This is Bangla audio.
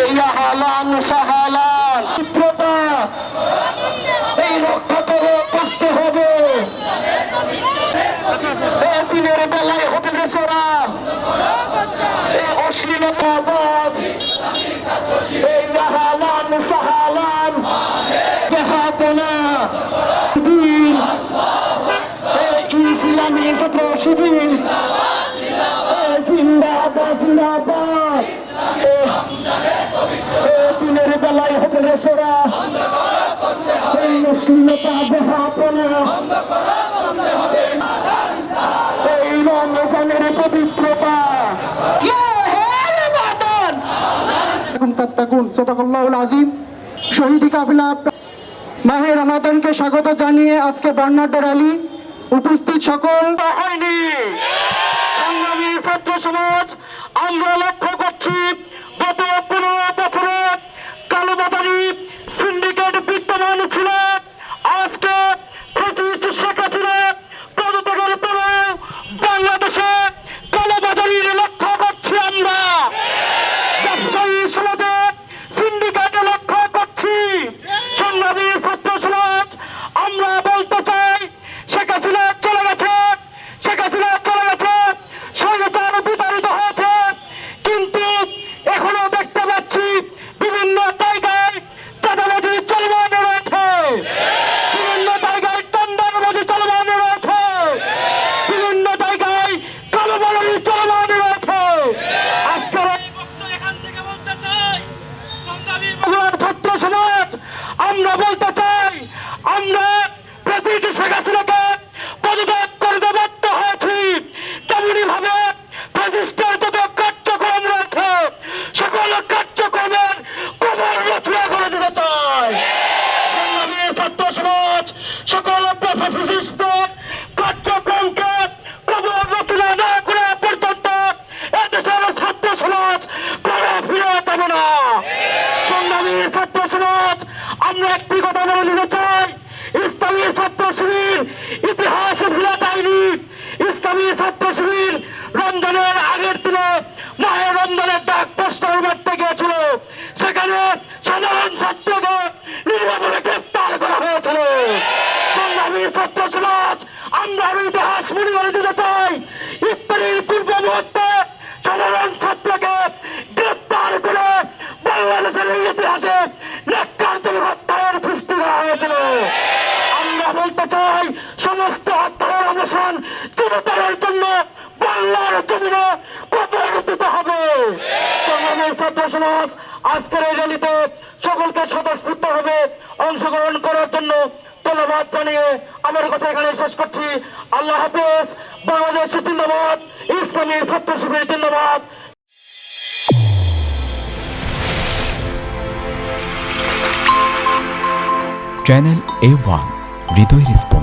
এই আহালান সাহালান। এই রক্ষা করে করতে হবে দিনের বেলায় হোটেলে চড়া অশ্লীলতা এই আহালান সাহালান। দেখাতনা দিন এই জিন্দাবাদ জিন্দাবাদ এই দিনের বেলায় হোটেলে চড়া এই অশ্লীলতা এই পবিত্রতা। এবং তাত্তাকুন আজিম। শহীদি কাফিলা মাহে রমাদানকে স্বাগত জানিয়ে আজকে বর্ণাঢ্য র্যালি। উপস্থিত সকল হয়নি সংগ্রামী ছাত্র সমাজ আমরা লক্ষ্য করছি গত পনেরো বছরে কালোবাজারি সিন্ডিকেট বিদ্যমান ছিল আজকে ফ্যাসিস্ট শেখ হাসিনা পদত্যাগের পরে বাংলাদেশে কালোবাজারির লক্ষ্য করছি আমরা ব্যবসায়ী সমাজে সিন্ডিকেটে লক্ষ্য করছি সংগ্রামী ছাত্র সমাজ আমরা বলতে চাই শেখ হাসিনা চলে গেছে শেখ হাসিনা চলে গেছে স্বৈরাচার বিতাড়িত হয়েছে কিন্তু এখনও দেখতে পাচ্ছি বিভিন্ন জায়গায় চাঁদাবাজি চলমান রয়েছে বিভিন্ন জায়গায় টন্ডারবাজি চলমান রয়েছে বিভিন্ন জায়গায় কালোবাড়ি চলমান রয়েছে আজকের এই এখান থেকে বলতে চাই সংগ্রামী বাংলার ছাত্র সমাজ আমরা বলতে চাই, আমরা প্রেসিডেন্ট শেখ হাসিনাকে পদত্যাগ করতে বাধ্য হয়েছি। তেমনি ভাবে ফ্যাসিস্টের যত কার্যক্রম রয়েছে, সকল কার্যক্রমের কবর রচনা করে দিতে চাই। ছাত্র সমাজ, সকল ফ্যাসিস্টের কার্যক্রমকে কবর রচনা না করা পর্যন্ত এদেশের ছাত্র সমাজ করে ফিরে যাবে না। সংগ্রামী ছাত্র আমরা একটি কথা বলে দিতে চাই। ইসলামী ছাত্র শিবির ইতিহাস ভুলে যায়নি। ইসলামী ছাত্র শিবির রমজানের আগের দিনে মায়ের রমজানের ডাক প্রস্তাব করতে গিয়েছিল। সেখানে সাধারণ ছাত্রকে নির্বাচনে গ্রেপ্তার করা হয়েছিল। সংগ্রামী ছাত্র সমাজ, আমরা ইতিহাস মনে করে দিতে চাই। ইফতারির পূর্ব মুহূর্তে সাধারণ ছাত্রকে গ্রেপ্তার করে বাংলাদেশের ইতিহাসে বলতে চাই, সমস্ত হত্যার অবসান চিরতরের জন্য বাংলার জমিনে প্রতিষ্ঠিত হবে। ছাত্র সমাজ, আজকের এই র্যালিতে সকলকে স্বতঃস্ফূর্ত হবে অংশগ্রহণ করার জন্য ধন্যবাদ জানিয়ে আমার কথা এখানে শেষ করছি। আল্লাহ হাফেজ, বাংলাদেশ জিন্দাবাদ, ইসলামী ছাত্র শিবির জিন্দাবাদ। চ্যানেল এ ওয়ান হৃদয় রেসপন্স